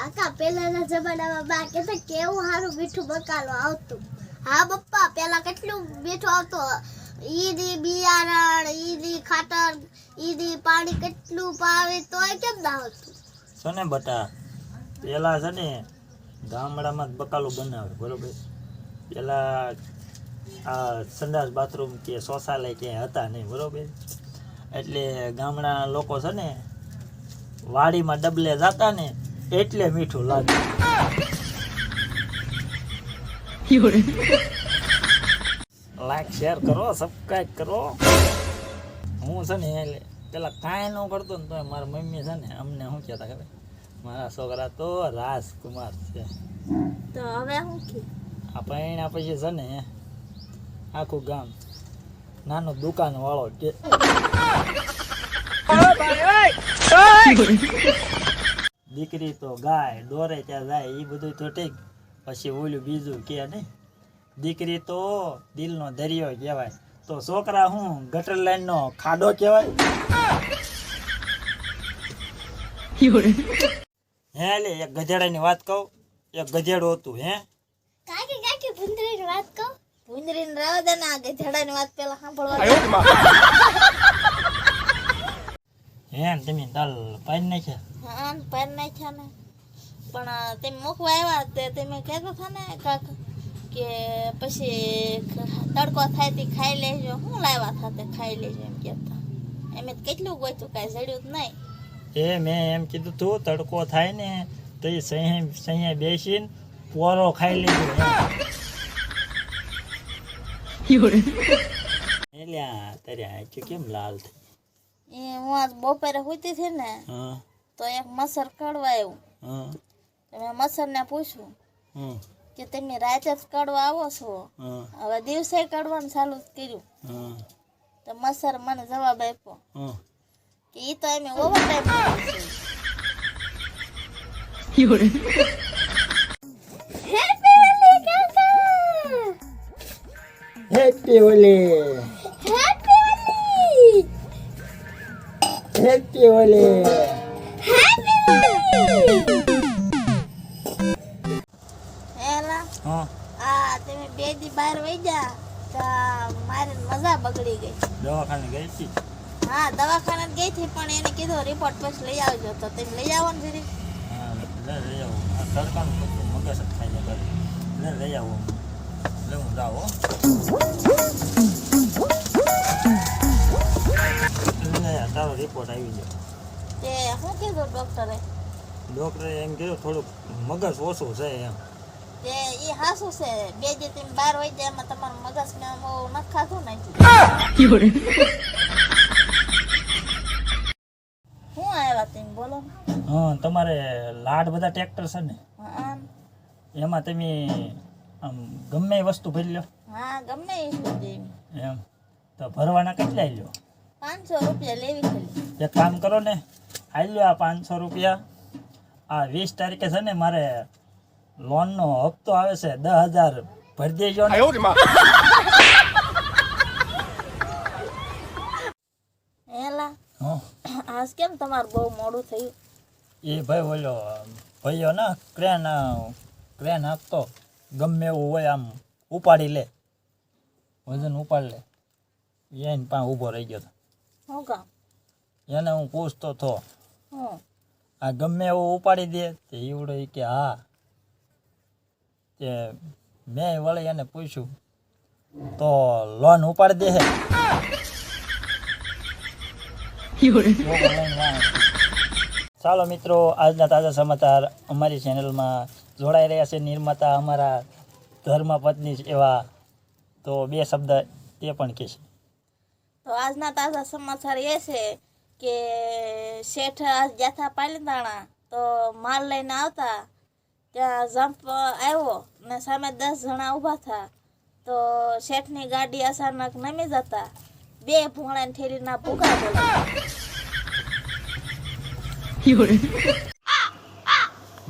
કાકા, પહેલાના જમાનામાં બા કહેતા કેવું સારું મીઠું બકાલો આવતું. હા, પપ્પા પેલા કેટલું મીઠું આવતું? ઈદી, બિયારણ, ઈદી, ખાતર, ઈદી, પાણી કેટલું પાવે તોય કેમ ના આવતું? છે ને બટા પેલા છે ને ગામડામાં જ બકાલું બનાવે, બરોબર? પેલા આ સંડાસ બાથરૂમ કે શૌચાલય ક્યાંય હતા નહીં, બરોબર? એટલે ગામડાના લોકો છે ને વાડીમાં ડબલે જતા ને એટલે મીઠું લાગે. લાઈક શેર કરો સબસ્ક્રાઈબ કરો. હું છે ને એટલે પેલા કાંઈ ન કરતો ને તો મારા મમ્મી છે ને અમને શું કહેતા ખબર? મારા છોકરા તો રાજકુમાર છે. તો હવે હું કે? આ પૈણા પછી છે ને આખું ગામ નાનો દુકાન વાળો કે દીકરી તો ગાય દોરે ત્યાં જાય એ બધું તો ઠીક પછી ઓલું બીજું કે નહીં દીકરી તો દિલનો દરિયો કહેવાય. તો છોકરા હું ગટર લાઈનનો ખાડો કહેવાય. હે લે એક ગધેડાની વાત કહું એક ગધેડું હતું હે. કાકી કાકી ભૂંદરીની વાત કહું? ભૂંદરીની રાવદાના દે ને આ ગધેડાની વાત પેલા સાંભળવા હે ને તમે દાલ પાઈ નાખ્યા હા પેન નાખ્યા ને પણ તમે મૂકવા આવ્યા તે તમે કહેતા હતા ને કાક કે પછી તડકો થાય તે ખાઈ લેજો શું લાવ્યા હતા તે ખાઈ લેજો એમ કહેતા એમ કેટલું ગોચ્યું કાંઈ જડ્યું જ નહીં એ મેં એમ કીધું તું તડકો થાય ને તો એ સહી સહી બેસીને પોરો ખાઈ લેજો એટલે તર્યા કેમ લાલ થઈ એ હું આજ બપોરે હોતી હતી ને તો એક મસર કાઢવા આવ્યું મેં મસરને પૂછ્યું કે તમે રાતે જ કાઢવા આવો છો? હવે દિવસે કાઢવાનું ચાલુ જ કર્યું. તો મસર મને જવાબ આપ્યો કે એ તો અમે overtime happy Holi happy Holi? એલા હા. આ તમે બે દી બહાર વહી જા તો મારે મજા બગડી ગઈ. દવાખાને ગઈ હતી? હા દવાખાને જ ગઈ હતી પણ એને કીધું રિપોર્ટ પછી લઈ આવજો. તો તમે લઈ આવો ને જરી લઈ આવો. આ તડકાનું બધું મગજ જ ખાઈ જાય લઈ આવો. લે હું જાઉં રિપોર્ટ આવી ગયો. તે શું કીધું ડોક્ટરે? ડોક્ટરે એમ કીધું થોડુંક મગજ ઓછું છે એમ. તે એ હાસું છે. બે દી તમે બાર હોય તો એમાં તમારું મગજ ને બહુ નથી ખાધું ને શું આવ્યા તમે બોલો. હા તમારે લાડ બધા ટ્રેક્ટર છે ને? એમાં તમે આમ ગમે વસ્તુ ભરી લો. હા ગમે એમ. તો ભરવાના કેટલા લ્યો પાંચસો રૂપિયા લેવી ખાલી એક કામ કરો ને હાલ્યો આ પાંચસો રૂપિયા. આ વીસ તારીખે છે ને મારે લોનનો હપ્તો આવે છે દસ હજાર ભરી દેજો ને. એલા હં. આજ કેમ તમારું બહુ મોડું થયું? એ ભાઈ બોલો ભાઈઓ ને ક્રેન ક્રેન આપતો. ગમે એવું હોય આમ ઉપાડી લે. વજન ઉપાડી લે. એને પાસે ઊભો રહી ગયો હતો કામ? એને હું પૂછતો થો આ ગમે એવું ઉપાડી દે. તે ઈવડો ઈ કે હા. તે મેં વળી એને પૂછ્યું તો લોન ઉપાડી દે હે? ચાલો મિત્રો આજના તાજા સમાચાર અમારી ચેનલમાં જોડાઈ રહ્યા છે નિર્માતા અમારા ધર્મપત્ની એવા તો બે શબ્દ એ પણ કહેશે. તો આજના તાજા સમાચાર એ છે કે શેઠ આજ જાથા પાલીતાણા તો માલ લઈને આવતા ત્યાં જમ્પ આવ્યો ને સામે દસ જણા ઊભા હતા તો શેઠની ગાડી અચાનક નમી જતા બે ભોંણાની ઠેરીના ભૂકા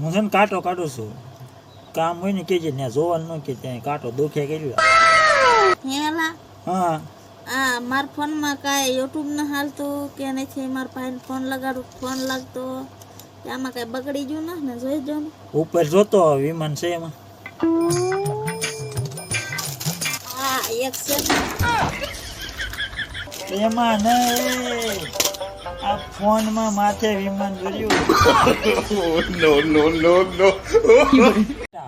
હું છે ને કાંટો કાઢું છું. કામ હોય ને કેજે ત્યાં જોવાનું કે ત્યાં કાંટો દુખે કર્યું. હા. આ મારા ફોનમાં કાંઈ યુટ્યુબ ન હાલતું કે નથી મારા પાસે ફોન લગાડું ફોન લાગતો કે આમાં કઈ બગડી ગયું ના ને જોઈ જો ને ઉપર જોતો વિમાન છે એમાં હા એક છે એમાં નહીં આ ફોનમાં માથે વિમાન જોયું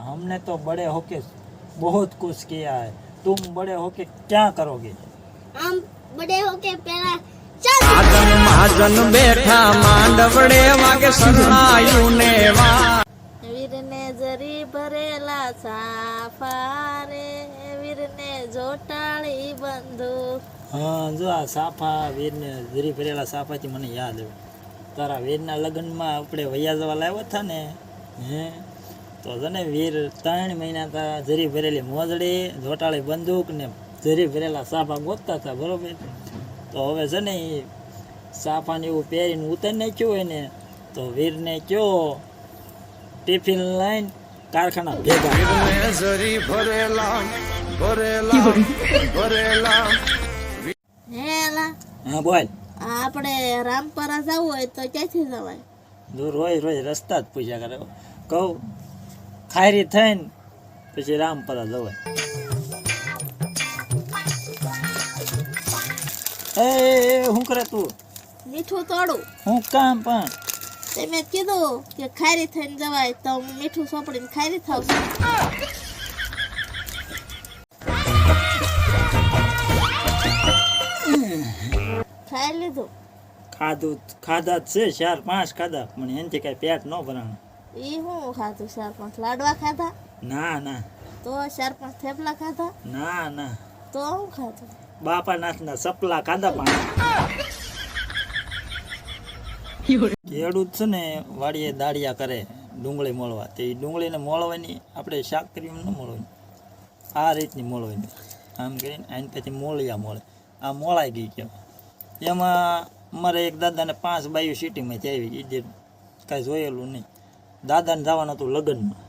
हमने तो बड़े होके बहुत कुछ किया है तुम बड़े होके क्या करोगे આમ બડે હો કે પેલા ચાલ. મહાજન મહાજન બેઠા માંડવડે વાગે શરણાયું ને વા. વીરને જરી ભરેલા સાફા રે વીરને જોટાળી બંધુ. હા જો આ સાફા વીરને જરી ભરેલા સાફાથી મને યાદ આવ્યું તારા વીરના લગ્નમાં આપણે વૈયા જવા લાવ્યા હતા ને? હે? તો છે ને વીર ત્રણ મહિના તારા જરી ભરેલી મોજડી જોટાળી બંદૂક ને જરી ભરેલા સાફા ગોતતા હતા બરોબર? તો હવે છે ને એ સાફાને એવું પહેરીને ઉતરી નાખ્યું હોય ને તો વીરને કયો ટિફિન લઈને કારખાના ભેગા. જરી ભરેલા ભરેલા ભરેલા. હા બોલ. આપણે રામપરા જવું હોય તો ક્યાંથી જવાય? દૂર રોજ રોજ રસ્તા જ પૂજા કરે. કહું ખાયરી થઈને પછી રામપરા જવાય. એ શું કરે તું? મીઠું તોડું હું કામ પણ. તે મેં કીધું કે ખારી થઈને જવાય તો હું મીઠું સોપડીને ખારી થાવ ખાઈ લીધું. ખાધું ખાધા છે ચાર પાંચ ખાધા. પણ એનાથી કઈ પેટ ન ભરાણ. એ હું ખાધું ચાર પાંચ લાડવા ખાધા. ના ના. તો ચાર પાંચ થેપલા ખાધા. ના ના. તો હું ખાધું? બાપા નાથના સપલા કાદા પણ ખેડૂત છે ને, વાડીએ દાળિયા કરે, ડુંગળી મોળવા. તે ડુંગળીને મોળવાની આપણે શાક કરી ન મોળવાની. આ રીતની મોળવાની. આમ કરીને આની પછી મોળિયા મોળે. આ મોળાઈ ગઈ કે એમાં અમારે એક દાદાને પાંચ બાયું સિટીમાં આવી એ કાંઈ જોયેલું નહીં. દાદાને જવાનું હતું લગ્નમાં.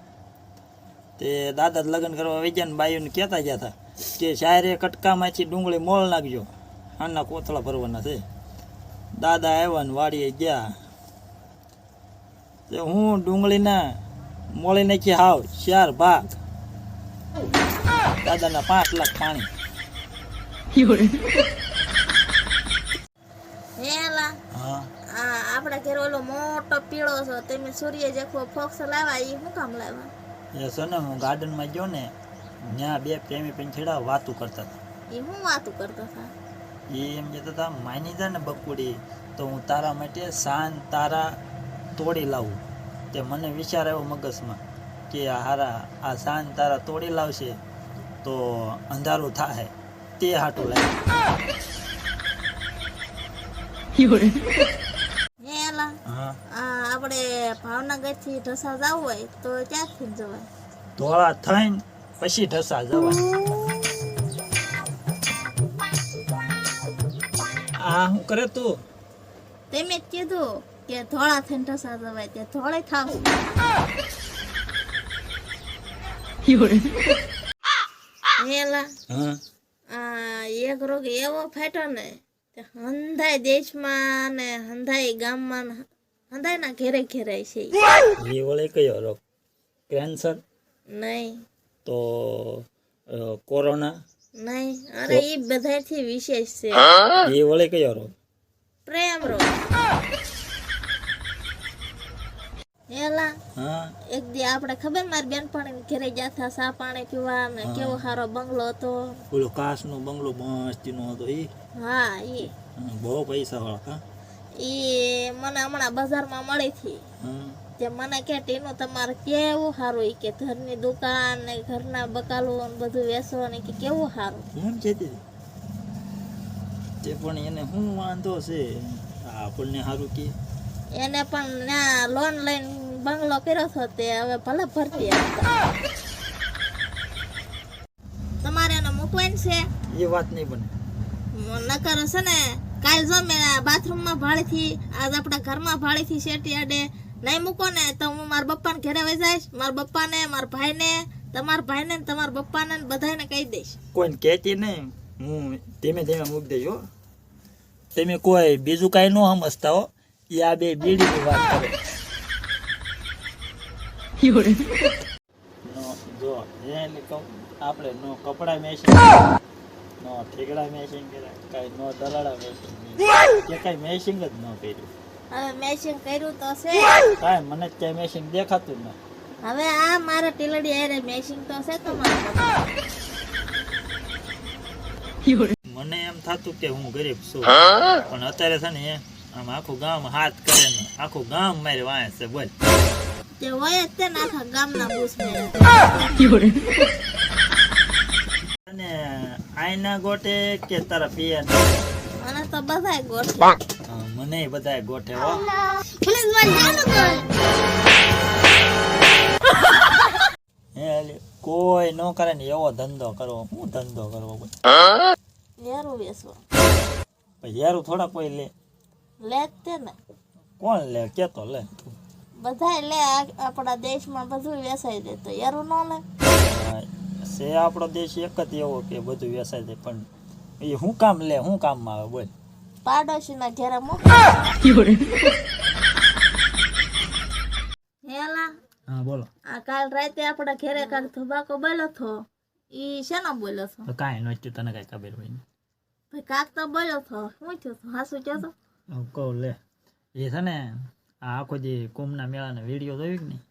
તે દાદા લગ્ન કરવા વૈજ્ઞાન બાયુને કહેતા ગયા હતા કે શાયરે કટકામાંથી ડુંગળી મોળ નાખજો. આના કોથળા ભરવાના છે. દાદા આવ્યા ને વાડીએ ગયા. તે હું ડુંગળીના મોળી નાખી હાવ ચાર ભાગ. દાદાના પાંચ લાખ પાણી. હેલા હા. આ આપણા ઘરે ઓલો મોટો પીળો છો તમે સૂર્ય જેખો ફોક્સ લાવ્યા એ શું કામ લાવા એ સોને હું ગાર્ડનમાં ગયો ને ત્યાં બે પ્રેમી પંખીડા વાતું કરતા હતા. એ હું વાતું કરતા હતા? એ એમ કહેતા હતા માની જા ને બકુડી તો હું તારા માટે સાન તારા તોડી લાવું. તે મને વિચાર આવ્યો મગજમાં કે આ હારા આ સાન તારા તોડી લાવશે તો અંધારું થાય તે હાટું આ આપણે ભાવનગરથી ઢસા જવું હોય તો ક્યાંથી જવાય? ધોળા થઈને પછી ઢસા જવા આ હું કરે તું? તમે કીધું કે ધોળા થઈને ઢસા જવાય તે ધોળે થાવ. હેલા હા. આ એક રોગ એવો ફેટો ને તે હંધાય દેશમાં ને હંધાય ગામમાં હંધાય ના ઘેરે ઘેરે છે એ વળે કયો રોગ? કેન્સર? નહીં. તો કોરોના? નહીં અરે એ બધાથી વિશેષ છે. એ વળે કયો રોગ? પ્રેમ રોગ. એલા એક દી આપણે ખબર મારી બેનપણી ઘરે ગયા હતા સા પાણી પીવા ને કેવો સારો બંગલો હતો. ઓલો કાચનો બંગલો મસ્તીનો હતો એ હા ઈ. બહુ પૈસા વાળા હા ઈ મને હમણાં બજારમાં મળી હતી. હા. તે મને કે ટીનું તમારે કેવું સારું એ કે ઘરની દુકાન ને ઘરના બકાલો ને બધું વેચો ને કે કેવું સારું? એમ છે. તે. પણ એને શું વાંધો છે? આપણને સારું કે? એને પણ ના લોન લઈને બંગલો કર્યો હતો તે હવે ભલે ભરતી તમારે એને મૂકવાની છે? એ વાત નહીં બને. નકર છે ને કાલ જો મેં બાથરૂમમાં ભાડેથી આજ આપણા ઘરમાં ભાડેથી શેટી આડે નહીં મૂકો ને તો હું મારા બપ્પાને ઘેરે વહી જઈશ મારા બપ્પાને મારા ભાઈને તમારા ભાઈને ને તમારા બપ્પાને ને બધાને કહી દઈશ. કોઈને કહેતી નહીં હું ધીમે ધીમે મૂકી દઈશ તમે કોઈ બીજું કાંઈ ન સમજતા હો એ આ બે બીડીની વાત કરે. જો એને આપણે નો કપડા મેચિંગ નો ઠેકડા મેચિંગ કર્યા કાંઈ નો દલાડા મેચિંગ કે કાંઈ મેચિંગ જ ન કર્યું. હવે મેચિંગ કર્યું તો છે. કાંઈ મને જ ક્યાંય મેચિંગ દેખાતું ન હવે આ મારા ટીલડી આરે મેચિંગ તો છે તમારા. મને એમ થતું કે હું ગરીબ છું. પણ અત્યારે છે ને આમ આખું ગામ હાથ કરે ને આખું ગામ મારે વાંચે છે બોલ. તે હોય જ તે ને આખા ગામના બૂસ મેળે અને આઈના ગોટે કે તારા પિયા મને તો બધાય ગોઠે મને બધાય ગોઠે હો. હે કોઈ ન કરે ને એવો ધંધો કરવો. હું ધંધો કરવો યારું પછી યારું થોડા કોઈ લે. લે તે ને. કોણ લે? કેતો લે. તું. બધાય લે આપણા દેશમાં બધું વેસાઈ દે. તો યારું ન લે. હા, છે આપણો દેશ એક જ એવો કે બધું વેસાઈ દે પણ એ હું કામ લે શું કામમાં આવે બોલ. પાડોશીના ઘેરે મોકલી હેલા હા બોલો. આ કાલ રાતે આપણા ઘેરે કાંક ધબાકો બોલ્યો થો ઈ શેનો બોલ્યો તો કાંઈ તને કાંઈ ખબર હોય ભાઈ કાક તો બોલ્યો શું થયું થો હાસુ કહો હું કહું લે. એ છે ને આ આખો જે કુંભના મેળાનો વીડિયો જોયો કે નહીં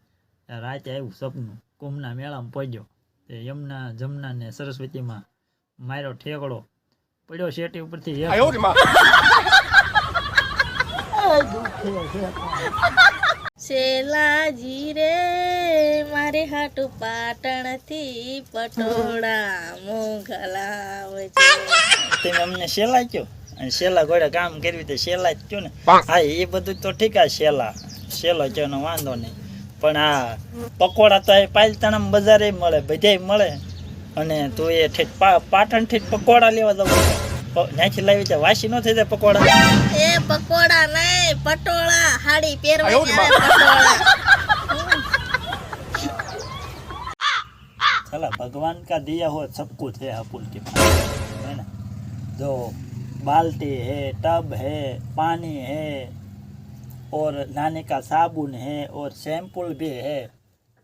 રાતે આવ્યું સપનું. કુંભના મેળામાં પહોંચ્યો તે યમુના જમના ને સરસ્વતીમાં માર્યો ઠેકડો. પડ્યો શેટી ઉપરથી શેલાજી રે મારે હાટુ પાટણથી પટોળા મોગલાવે છે તમે અમને શેલા કયો? અને શેલા ઘોડે કામ કર્યું તે શેલા જ કયો ને? હા એ બધું તો ઠીક આ શેલા. શેલો કયો વાંધો નહીં. પણ આ પકોડા તો એ પાલતાણા બજારે મળે બધે મળે. અને તું એ ઠેઠ પા પાટણથી જ પકોડા લેવા દઉં ત્યાંથી લાવી છે વાસી ન થઈ જાય પકોડા એ પકોડા નહીં પટોળા હાડી પહેરવાની આવે પટોળા चला भगवान का दिया हुआ सब कुछ है अपुल के पास है ना जो बाल्टी है टब है पानी है और नहाने का साबुन है और शैम्पुल भी है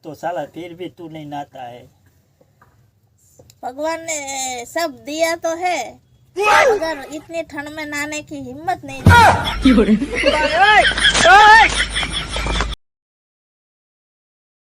तो साला फिर भी तू नहीं नहाता है भगवान ने सब दिया तो है मगर इतनी ठंड में नहाने की हिम्मत नहीं